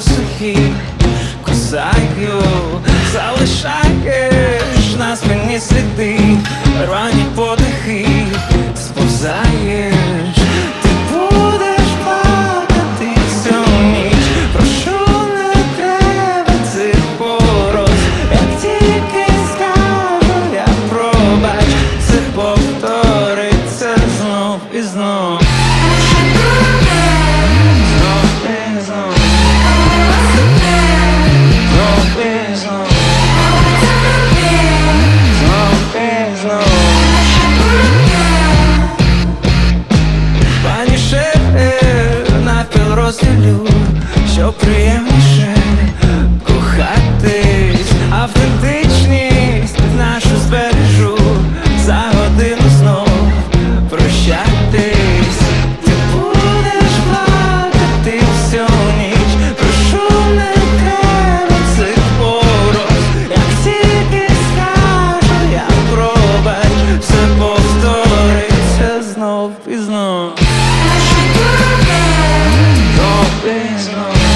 сухі кусаю, залишаєш на спині сліди, рані подихи сповзає. що приємніше кохатись, автентичність нашу збережу. За годину знов прощатись, ти будеш плакати всю ніч, прошу не треба цих порос, як тільки скажу, я пробач, все повториться знов і знов. Não pensa, não.